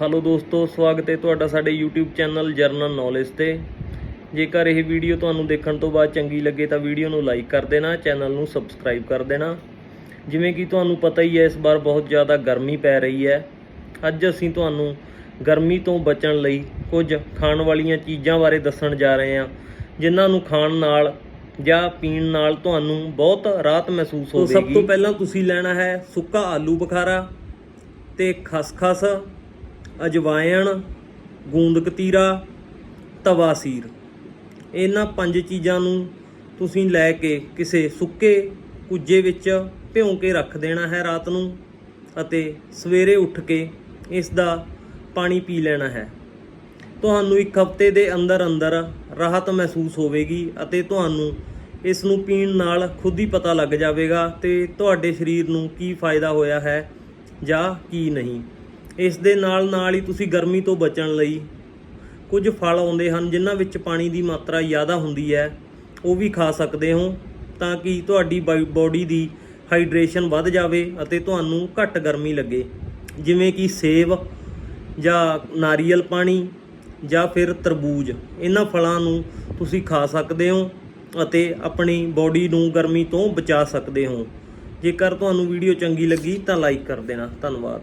Hello ਦੋਸਤੋ ਸਵਾਗਤ ਹੈ ਤੁਹਾਡਾ ਸਾਡੇ YouTube ਚੈਨਲ ਜਰਨਲ ਨੌਲੇਜ ਤੇ। ਜੇਕਰ ਇਹ ਵੀਡੀਓ ਤੁਹਾਨੂੰ ਦੇਖਣ ਤੋਂ ਬਾਅਦ ਚੰਗੀ ਲੱਗੇ ਤਾਂ ਵੀਡੀਓ ਨੂੰ ਲਾਈਕ ਕਰ ਦੇਣਾ ਚੈਨਲ ਨੂੰ ਸਬਸਕ੍ਰਾਈਬ ਕਰ ਦੇਣਾ। ਜਿਵੇਂ ਕਿ ਤੁਹਾਨੂੰ ਪਤਾ ਹੀ ਹੈ ਇਸ ਵਾਰ ਬਹੁਤ ਜ਼ਿਆਦਾ ਗਰਮੀ ਪੈ ਰਹੀ ਹੈ। ਅੱਜ ਅਸੀਂ ਤੁਹਾਨੂੰ ਗਰਮੀ ਤੋਂ ਬਚਣ ਲਈ ਕੁਝ ਖਾਣ ਵਾਲੀਆਂ ਚੀਜ਼ਾਂ ਬਾਰੇ ਦੱਸਣ ਜਾ ਰਹੇ ਹਾਂ ਜਿਨ੍ਹਾਂ ਨੂੰ ਖਾਣ ਨਾਲ ਜਾਂ ਪੀਣ ਨਾਲ ਤੁਹਾਨੂੰ ਬਹੁਤ ਰਾਹਤ ਮਹਿਸੂਸ ਹੋਵੇਗੀ ਸਭ ਤੋਂ ਪਹਿਲਾਂ ਤੁਸੀਂ ਲੈਣਾ ਹੈ ਸੁੱਕਾ ਆਲੂ ਬੁਖਾਰਾ ਤੇ ਖਸਖਸ ਅਜਵਾਇਣ ਗੂੰਦ ਕਤੀਰਾ ਤਵਾਸੀਰ ਇਹਨਾਂ ਪੰਜ ਚੀਜ਼ਾਂ ਨੂੰ ਤੁਸੀਂ ਲੈ ਕੇ ਕਿਸੇ ਸੁੱਕੇ ਕੁੱਜੇ ਵਿੱਚ ਭਿਉਂ ਕੇ ਰੱਖ ਦੇਣਾ ਹੈ ਰਾਤ ਨੂੰ ਅਤੇ ਸਵੇਰੇ ਉੱਠ ਕੇ ਇਸ ਦਾ ਪਾਣੀ ਪੀ ਲੈਣਾ ਹੈ। ਤੁਹਾਨੂੰ ਇੱਕ ਹਫ਼ਤੇ ਦੇ ਅੰਦਰ ਅੰਦਰ ਰਾਹਤ ਮਹਿਸੂਸ ਹੋਵੇਗੀ ਅਤੇ ਤੁਹਾਨੂੰ ਇਸ ਨੂੰ ਪੀਣ ਨਾਲ ਖੁਦ ਹੀ ਪਤਾ ਲੱਗ ਜਾਵੇਗਾ ਤੇ ਤੁਹਾਡੇ ਸਰੀਰ ਨੂੰ ਕੀ ਫਾਇਦਾ ਹੋਇਆ ਹੈ ਜਾਂ ਕੀ ਨਹੀਂ। ਇਸ ਦੇ ਨਾਲ ਨਾਲ ਹੀ ਤੁਸੀਂ ਗਰਮੀ ਤੋਂ ਬਚਣ ਲਈ ਕੁਝ ਫਲ ਆਉਂਦੇ ਹਨ, ਜਿਨ੍ਹਾਂ ਵਿੱਚ ਪਾਣੀ ਦੀ ਮਾਤਰਾ ਜ਼ਿਆਦਾ ਹੁੰਦੀ ਹੈ, ਉਹ ਵੀ ਖਾ ਸਕਦੇ ਹੋ ਤਾਂ ਕਿ ਤੁਹਾਡੀ ਬਾਡੀ ਦੀ ਹਾਈਡਰੇਸ਼ਨ ਵੱਧ ਜਾਵੇ ਅਤੇ ਤੁਹਾਨੂੰ ਘੱਟ ਗਰਮੀ ਲੱਗੇ। ਜਿਵੇਂ ਕਿ ਸੇਬ ਜਾਂ ਨਾਰੀਅਲ ਪਾਣੀ ਜਾਂ ਫਿਰ ਤਰਬੂਜ, ਇਹਨਾਂ ਫਲਾਂ ਨੂੰ ਤੁਸੀਂ ਖਾ ਸਕਦੇ ਹੋ ਅਤੇ ਆਪਣੀ ਬਾਡੀ ਨੂੰ ਗਰਮੀ ਤੋਂ ਬਚਾ ਸਕਦੇ ਹੋ। ਜੇਕਰ ਤੁਹਾਨੂੰ ਵੀਡੀਓ ਚੰਗੀ ਲੱਗੀ ਤਾਂ ਲਾਈਕ ਕਰ ਦੇਣਾ। ਧੰਨਵਾਦ।